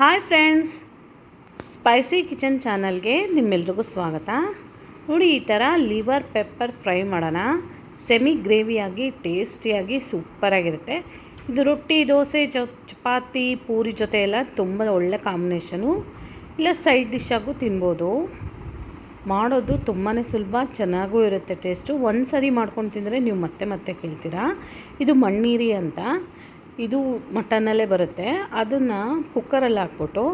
Hi friends. Spicy kitchen ಚಾನಲ್ಗೆ ನಿಮ್ಮೆಲ್ರಿಗೂ ಸ್ವಾಗತ. ನೋಡಿ, ಈ ಥರ ಲಿವರ್ ಪೆಪ್ಪರ್ ಫ್ರೈ ಮಾಡೋಣ. ಸೆಮಿ ಗ್ರೇವಿಯಾಗಿ, ಟೇಸ್ಟಿಯಾಗಿ ಸೂಪರಾಗಿರುತ್ತೆ ಇದು ರೊಟ್ಟಿ, ದೋಸೆ ಚಪಾತಿ, ಪೂರಿ ಜೊತೆ ಎಲ್ಲ ತುಂಬ ಒಳ್ಳೆ ಕಾಂಬಿನೇಷನು. ಇಲ್ಲ, ಸೈಡ್ ಡಿಶ್ಶಾಗೂ ತಿನ್ಬೋದು. ಮಾಡೋದು ತುಂಬಾ ಸುಲಭ, ಚೆನ್ನಾಗೂ ಇರುತ್ತೆ ಟೇಸ್ಟು. ಒಂದು ಸರಿ ಮಾಡ್ಕೊಂಡು ತಿಂದರೆ ನೀವು ಮತ್ತೆ ಮತ್ತೆ ಕೇಳ್ತೀರಾ. ಇದು ಮಣ್ಣೀರಿ ಅಂತ. ಇದು ಮಟನಲ್ಲೇ ಬರುತ್ತೆ. ಅದನ್ನು ಕುಕ್ಕರಲ್ಲಿ ಹಾಕ್ಬಿಟ್ಟು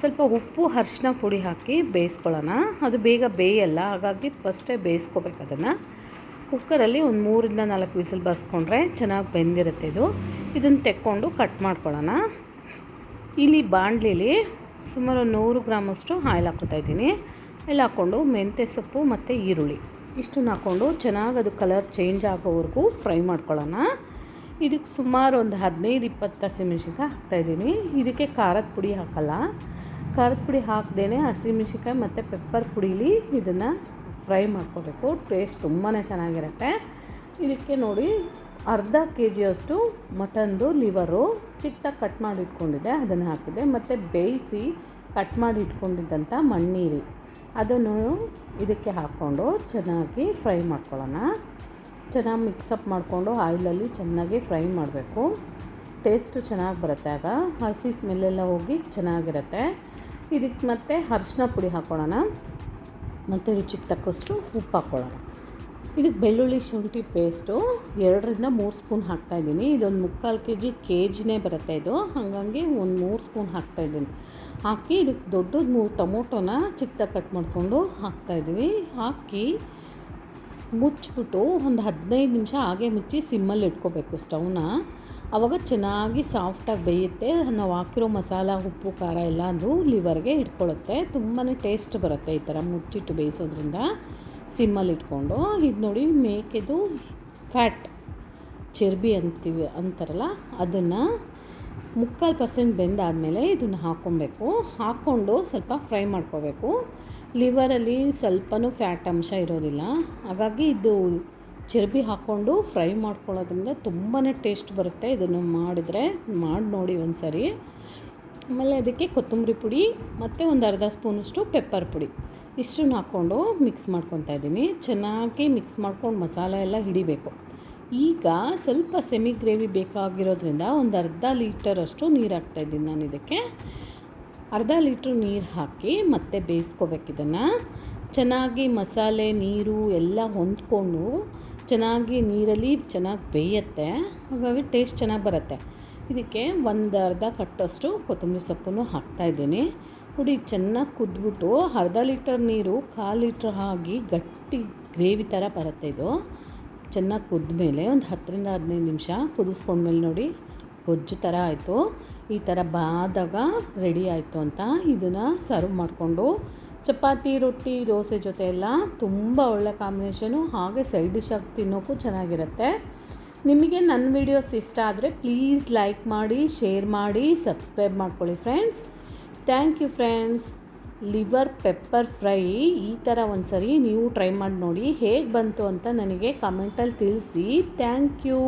ಸ್ವಲ್ಪ ಉಪ್ಪು ಅರ್ಶಿನ ಪುಡಿ ಹಾಕಿ ಬೇಯಿಸ್ಕೊಳ್ಳೋಣ. ಅದು ಬೇಗ ಬೇಯಲ್ಲ, ಹಾಗಾಗಿ ಫಸ್ಟೇ ಬೇಯಿಸ್ಕೋಬೇಕು ಅದನ್ನು. ಕುಕ್ಕರಲ್ಲಿ ಒಂದು ಮೂರಿಂದ ನಾಲ್ಕು ವಿಸಿಲ್ ಬರ್ಸ್ಕೊಂಡ್ರೆ ಚೆನ್ನಾಗಿ ಬೆಂದಿರುತ್ತೆ ಇದು. ಇದನ್ನು ತೆಕ್ಕೊಂಡು ಕಟ್ ಮಾಡ್ಕೊಳ್ಳೋಣ. ಇಲ್ಲಿ ಬಾಣಲಿಲಿ ಸುಮಾರು ನೂರು ಗ್ರಾಮಷ್ಟು ಆಯಿಲ್ ಹಾಕ್ಕೊತಾ ಇದ್ದೀನಿ. ಆಯಿಲ್ ಹಾಕ್ಕೊಂಡು ಮೆಂತ್ಯ ಸೊಪ್ಪು ಮತ್ತು ಈರುಳ್ಳಿ. ಇಷ್ಟನ್ನು ಹಾಕ್ಕೊಂಡು ಚೆನ್ನಾಗಿ ಅದು ಕಲರ್ ಚೇಂಜ್ ಆಗೋವರೆಗೂ ಫ್ರೈ ಮಾಡ್ಕೊಳ್ಳೋಣ. ಇದಕ್ಕೆ ಸುಮಾರು ಒಂದು ಹದಿನೈದು ಇಪ್ಪತ್ತು ಹಸಿಮೆಣ್ಸಿನ್ಕಾಯಿ ಹಾಕ್ತಾಯಿದ್ದೀನಿ ಇದಕ್ಕೆ ಖಾರದ ಪುಡಿ ಹಾಕಲ್ಲ. ಖಾರದ ಪುಡಿ ಹಾಕ್ದೇ ಹಸಿಮೆಣ್ಸಿನ್ಕಾಯಿ ಮತ್ತು ಪೆಪ್ಪರ್ ಪುಡೀಲಿ ಇದನ್ನು ಫ್ರೈ ಮಾಡ್ಕೋಬೇಕು. ಟೇಸ್ಟ್ ತುಂಬಾ ಚೆನ್ನಾಗಿರುತ್ತೆ. ಇದಕ್ಕೆ ನೋಡಿ ಅರ್ಧ ಕೆ ಜಿಯಷ್ಟು ಮಟನ್ದು ಲಿವರು ಚಿಕ್ಕದಾಗಿ ಕಟ್ ಮಾಡಿ ಇಟ್ಕೊಂಡಿದ್ದೆ ಅದನ್ನು ಹಾಕಿದೆ ಮತ್ತು ಬೇಯಿಸಿ ಕಟ್ ಮಾಡಿ ಇಟ್ಕೊಂಡಿದ್ದಂಥ ಮಣ್ಣೀರಿ. ಅದನ್ನು ಇದಕ್ಕೆ ಹಾಕ್ಕೊಂಡು ಚೆನ್ನಾಗಿ ಫ್ರೈ ಮಾಡ್ಕೊಳ್ಳೋಣ. ಚೆನ್ನಾಗಿ ಮಿಕ್ಸಪ್ ಮಾಡಿಕೊಂಡು ಆಯಿಲಲ್ಲಿ ಚೆನ್ನಾಗಿ ಫ್ರೈ ಮಾಡಬೇಕು. ಟೇಸ್ಟು ಚೆನ್ನಾಗಿ ಬರುತ್ತೆ ಆಗ. ಹಸಿ ಸ್ಮೆಲ್ಲೆಲ್ಲ ಹೋಗಿ ಚೆನ್ನಾಗಿರುತ್ತೆ. ಇದಕ್ಕೆ ಮತ್ತೆ ಅರಿಶಿನ ಪುಡಿ ಹಾಕ್ಕೊಳ್ಳೋಣ ಮತ್ತು ರುಚಿಗೆ ತಕ್ಕಷ್ಟು ಉಪ್ಪು ಹಾಕ್ಕೊಳ್ಳೋಣ ಇದಕ್ಕೆ ಬೆಳ್ಳುಳ್ಳಿ ಶುಂಠಿ ಪೇಸ್ಟು ಎರಡರಿಂದ ಮೂರು ಸ್ಪೂನ್ ಹಾಕ್ತಾಯಿದ್ದೀನಿ ಇದೊಂದು ಮುಕ್ಕಾಲು ಕೆ ಜಿ ಕೆ ಜಿನೇ ಬರುತ್ತೆ ಇದು. ಹಾಗಾಗಿ ಒಂದು ಮೂರು ಸ್ಪೂನ್ ಹಾಕ್ತಾಯಿದ್ದೀನಿ ಹಾಕಿ ಇದಕ್ಕೆ ದೊಡ್ಡದು ಮೂರು ಟೊಮೊಟೊನ ಚಿಕ್ಕದಾಗಿ ಕಟ್ ಮಾಡಿಕೊಂಡು ಹಾಕ್ತಾಯಿದ್ದೀವಿ ಹಾಕಿ ಮುಚ್ಚಿಬಿಟ್ಟು ಒಂದು ಹದಿನೈದು ನಿಮಿಷ ಹಾಗೆ ಮುಚ್ಚಿ ಸಿಮ್ಮಲ್ಲಿ ಇಟ್ಕೋಬೇಕು ಸ್ಟವ್ನ. ಆವಾಗ ಚೆನ್ನಾಗಿ ಸಾಫ್ಟಾಗಿ ಬೇಯುತ್ತೆ. ನಾವು ಹಾಕಿರೋ ಮಸಾಲ, ಉಪ್ಪು, ಖಾರ ಎಲ್ಲ ಅದು ಲಿವರ್ಗೆ ಇಟ್ಕೊಳ್ಳುತ್ತೆ. ತುಂಬಾ ಟೇಸ್ಟ್ ಬರುತ್ತೆ ಈ ಥರ ಮುಚ್ಚಿಟ್ಟು ಬೇಯಿಸೋದ್ರಿಂದ ಸಿಮ್ಮಲ್ಲಿ ಇಟ್ಕೊಂಡು. ಇದು ನೋಡಿ ಮೇಕೆದು ಫ್ಯಾಟ್, ಚರ್ಬಿ ಅಂತೀವಿ ಅಂತಾರಲ್ಲ, ಅದನ್ನು ಮುಕ್ಕಾಲು ಪರ್ಸೆಂಟ್ ಬೆಂದಾದಮೇಲೆ ಇದನ್ನು ಹಾಕ್ಕೊಬೇಕು. ಹಾಕ್ಕೊಂಡು ಸ್ವಲ್ಪ ಫ್ರೈ ಮಾಡ್ಕೋಬೇಕು. ಲಿವರಲ್ಲಿ ಸ್ವಲ್ಪನೂ ಫ್ಯಾಟ್ ಅಂಶ ಇರೋದಿಲ್ಲ. ಹಾಗಾಗಿ ಇದು ಚರ್ಬಿ ಹಾಕ್ಕೊಂಡು ಫ್ರೈ ಮಾಡ್ಕೊಳ್ಳೋದ್ರಿಂದ ತುಂಬಾ ಟೇಸ್ಟ್ ಬರುತ್ತೆ. ಇದನ್ನು ಮಾಡಿದರೆ ಮಾಡಿ ನೋಡಿ ಒಂದು ಆಮೇಲೆ ಅದಕ್ಕೆ ಕೊತ್ತಂಬರಿ ಪುಡಿ ಮತ್ತು ಒಂದು ಅರ್ಧ ಸ್ಪೂನಷ್ಟು ಪೆಪ್ಪರ್ ಪುಡಿ. ಇಷ್ಟನ್ನ ಹಾಕ್ಕೊಂಡು ಮಿಕ್ಸ್ ಮಾಡ್ಕೊತಾ ಇದ್ದೀನಿ. ಚೆನ್ನಾಗಿ ಮಿಕ್ಸ್ ಮಾಡ್ಕೊಂಡು ಮಸಾಲೆ ಎಲ್ಲ ಹಿಡಿಬೇಕು. ಈಗ ಸ್ವಲ್ಪ ಸೆಮಿ ಗ್ರೇವಿ ಬೇಕಾಗಿರೋದ್ರಿಂದ ಒಂದು ಅರ್ಧ ಲೀಟರಷ್ಟು ನೀರು ಹಾಕ್ತಾಯಿದ್ದೀನಿ ನಾನು ಇದಕ್ಕೆ. ಅರ್ಧ ಲೀಟ್ರ್ ನೀರು ಹಾಕಿ ಮತ್ತೆ ಬೇಯಿಸ್ಕೋಬೇಕು ಇದನ್ನು. ಚೆನ್ನಾಗಿ ಮಸಾಲೆ, ನೀರು ಎಲ್ಲ ಹೊಂದ್ಕೊಂಡು ಚೆನ್ನಾಗಿ ನೀರಲ್ಲಿ ಚೆನ್ನಾಗಿ ಬೇಯುತ್ತೆ. ಹಾಗಾಗಿ ಟೇಸ್ಟ್ ಚೆನ್ನಾಗಿ ಬರುತ್ತೆ. ಇದಕ್ಕೆ ಒಂದು ಅರ್ಧ ಕಟ್ಟಷ್ಟು ಕೊತ್ತಂಬರಿ ಸೊಪ್ಪನ್ನು ಹಾಕ್ತಾಯಿದ್ದೀನಿ ನೋಡಿ, ಚೆನ್ನಾಗಿ ಕುದ್ಬಿಟ್ಟು ಅರ್ಧ ಲೀಟರ್ ನೀರು ಕಾಲು ಲೀಟ್ರ್ ಆಗಿ ಗಟ್ಟಿ ಗ್ರೇವಿ ಥರ ಬರುತ್ತೆ ಇದು. ಚೆನ್ನಾಗಿ ಕುದ್ಮೇಲೆ ಒಂದು ಹತ್ತರಿಂದ ಹದಿನೈದು ನಿಮಿಷ ಕುದಿಸ್ಕೊಂಡ್ಮೇಲೆ ನೋಡಿ, ಗೊಜ್ಜು ಥರ ಆಯಿತು. ಈ ಥರ ಬಾದಾಗ ರೆಡಿ ಆಯಿತು ಅಂತ ಇದನ್ನು ಸರ್ವ್ ಮಾಡಿಕೊಂಡು ಚಪಾತಿ, ರೊಟ್ಟಿ, ದೋಸೆ ಜೊತೆ ಎಲ್ಲ ತುಂಬ ಒಳ್ಳೆ ಕಾಂಬಿನೇಷನು ಹಾಗೆ ಸೈಡ್ ಡಿಶಾಗಿ ತಿನ್ನೋಕ್ಕೂ ಚೆನ್ನಾಗಿರುತ್ತೆ. ನಿಮಗೆ ನನ್ನ ವೀಡಿಯೋಸ್ ಇಷ್ಟ ಆದರೆ ಪ್ಲೀಸ್ ಲೈಕ್ ಮಾಡಿ ಶೇರ್ ಮಾಡಿ ಸಬ್ಸ್ಕ್ರೈಬ್ ಮಾಡ್ಕೊಳ್ಳಿ friends thank you friends liver pepper fry ಈ ಥರ ಒಂದು ಸರಿ ನೀವು ಟ್ರೈ ಮಾಡಿ ನೋಡಿ ಹೇಗೆ ಬಂತು ಅಂತ ನನಗೆ ಕಮೆಂಟಲ್ಲಿ ತಿಳಿಸಿ. Thank you